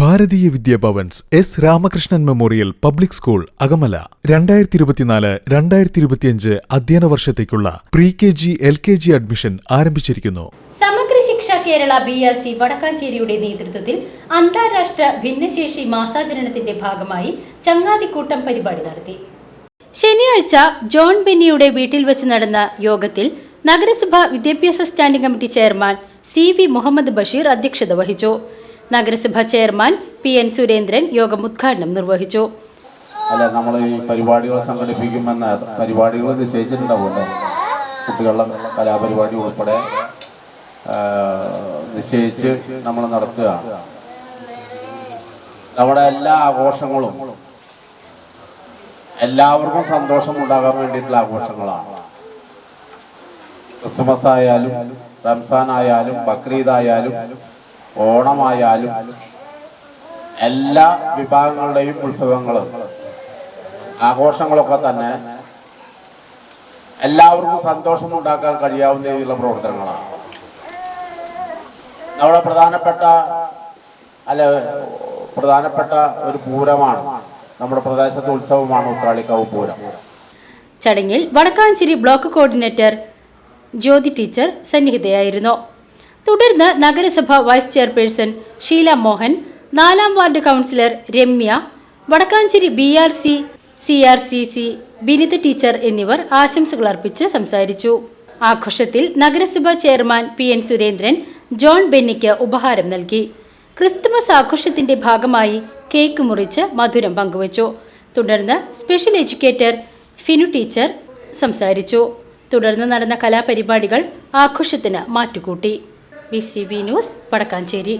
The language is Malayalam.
Bharatiya Vidya Bhavan's S Ramakrishnan memorial public school Akamala. രണ്ടായിരത്തി ഇരുപത്തിനാല് രണ്ടായിരത്തി ഇരുപത്തിയഞ്ച് അധ്യയന വർഷത്തേക്കുള്ള pre K G L K G admission ആരംഭിച്ചിരിക്കുന്നു. Samagra Shiksha Kerala B R C വടക്കാഞ്ചേരിയുടെ നേതൃത്വത്തിൽ അന്താരാഷ്ട്ര ഭിന്നശേഷി മാസാചരണത്തിന്റെ ഭാഗമായി ചങ്ങാതിക്കൂട്ടം പരിപാടി നടത്തി. ശനിയാഴ്ച ജോൺ ബെന്നിയുടെ വീട്ടിൽ വെച്ച് നടന്ന യോഗത്തിൽ നഗരസഭ വിദ്യാഭ്യാസ standing committee chairman C V Muhammad Basheer അധ്യക്ഷത വഹിച്ചു. നഗരസഭ ചെയർമാൻ പി എൻ സുരേന്ദ്രൻ യോഗം ഉദ്ഘാടനം നിർവഹിച്ചു. അല്ല നമ്മൾ ഈ പരിപാടികൾ സംഘടിപ്പിക്കുമെന്ന് പരിപാടികൾ നിശ്ചയിച്ചിട്ടുണ്ടാവുമല്ലോ. കുട്ടികളുടെ കലാപരിപാടി ഉൾപ്പെടെ നിശ്ചയിച്ച് നമ്മൾ നടത്തുകയാണ്. നമ്മുടെ എല്ലാ ആഘോഷങ്ങളും എല്ലാവർക്കും സന്തോഷം ഉണ്ടാകാൻ വേണ്ടിയിട്ടുള്ള ആഘോഷങ്ങളാണ്. ക്രിസ്മസ് ആയാലും റംസാൻ ആയാലും ബക്രീദ് ആയാലും ഓണമായാലും എല്ലാ വിഭാഗങ്ങളുടെയും ഉത്സവങ്ങളും ആഘോഷങ്ങളൊക്കെ തന്നെ എല്ലാവർക്കും സന്തോഷം ഉണ്ടാക്കാൻ കഴിയാവുന്ന രീതിയിലുള്ള പ്രവർത്തനങ്ങളാണ്. നമ്മുടെ പ്രധാനപ്പെട്ട അല്ല പ്രധാനപ്പെട്ട ഒരു പൂരമാണ് നമ്മുടെ പ്രദേശത്തെ ഉത്സവമാണ് ഉത്രാളിക്കാവ് പൂരം. ചടങ്ങിൽ Vadakkancheri block coordinator Jyothi teacher സന്നിഹിതയായിരുന്നു. തുടർന്ന് നഗരസഭ വൈസ് ചെയർപേഴ്സൺ ഷീല മോഹൻ നാലാം ward councillor Ramya Vadakkancheri B R C C R C C Binitha teacher എന്നിവർ ആശംസകൾ അർപ്പിച്ച് സംസാരിച്ചു. ആഘോഷത്തിൽ നഗരസഭാ chairman P N Surendran John ബെന്നിക്ക് ഉപഹാരം നൽകി. ക്രിസ്തുമസ് ആഘോഷത്തിന്റെ ഭാഗമായി കേക്ക് മുറിച്ച് മധുരം പങ്കുവച്ചു. തുടർന്ന് സ്പെഷ്യൽ എഡ്യൂക്കേറ്റർ ഫിനു ടീച്ചർ സംസാരിച്ചു. തുടർന്ന് നടന്ന കലാപരിപാടികൾ ആഘോഷത്തിന് മാറ്റുകൂട്ടി. B C B news Vadakkancheri.